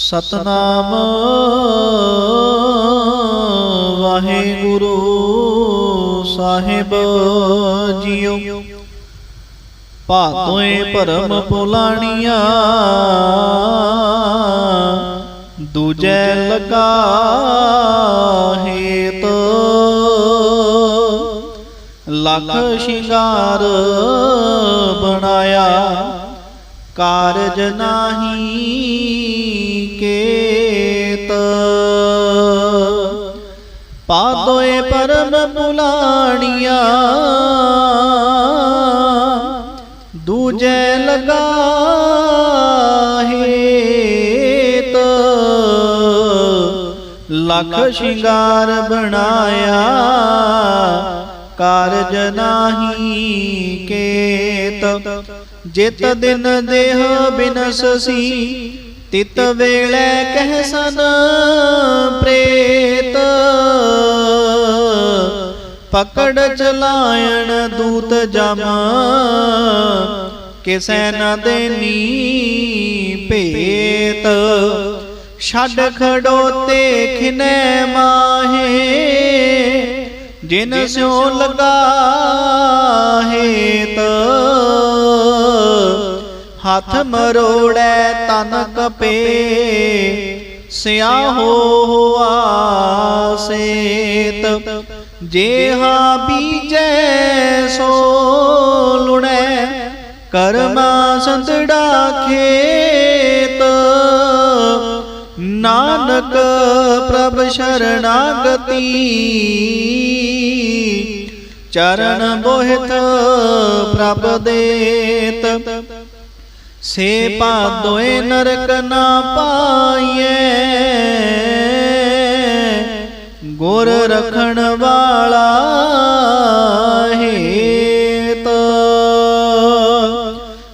ਸਤਨਾਮ ਵਾਹਿਗੁਰੂ ਸਾਹਿਬ ਜੀਓ। ਭਾਤੋਏ ਭਰਮ ਪੁਲਾਣੀਆਂ, ਦੂਜੈ ਲਗਾ ਹੇਤ ਲੱਖ ਸ਼ਿੰਗਾਰ ਬਣਾਇਆ, ਕਾਰਜ ਨਾਹੀ ਕੇਤ ਪਾਦੋਏ ਪਰਮ ਪੁਲਾਣੀਆਂ ਦੂਜੇ ਲਗਾ ਹੇਤ ਲੱਖ ਸ਼ਿੰਗਾਰ ਬਣਾਇਆ, ਕਾਰਜ ਨਾਹੀ ਕੇਤ। ਜਿਤ ਦਿਨ ਦੇਹ ਬਿਨਸਸੀ ਤਿਤ ਵੇਲੇ ਕਹਿ ਸਨ ਪ੍ਰੇਤ। ਪਕੜ ਚਲਾਇਣ ਦੂਤ ਜਮ ਕਿਸੈ ਨ ਦੇਨੀ ਭੇਤ। ਛੱਡ ਖੜੋਤੇ ਖਿਨੇ ਮਾਹੇ, ਜਿਨ ਸਿਉ ਲਗਾ ਹੱਥ ਮਰੋੜੈ ਤਨ ਕਪੇ, ਸਿਆਹੋ ਹੋਆ ਸੇਤ। ਜੇਹਾ ਬੀਜੈ ਸੋ ਲੁਣੈ, ਕਰਮਾ ਸੰਤੜਾ ਖੇਤ। ਨਾਨਕ ਪ੍ਰਭ ਸ਼ਰਣਾਗਤੀ ਚਰਨ ਬੋਹਿਤ ਪ੍ਰਭ ਦੇਤ। ਸੇ ਪਾਦੋਏ ਨਰਕ ਨਾ ਪਾਈਐ। ਗੁਰ ਰਖਣ ਵਾਲਾ ਹੇਤ।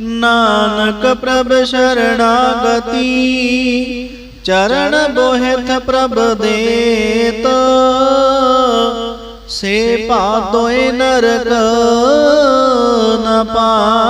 ਨਾਨਕ ਪ੍ਰਭ ਸ਼ਰਣਾਗਤੀ। ਚਰਨ ਬੋਹਿਤ ਪ੍ਰਭ ਦੇਤ। ਸੇ ਪਾਦੋਏ ਨਰਕ ਨ ਪਾਈਐ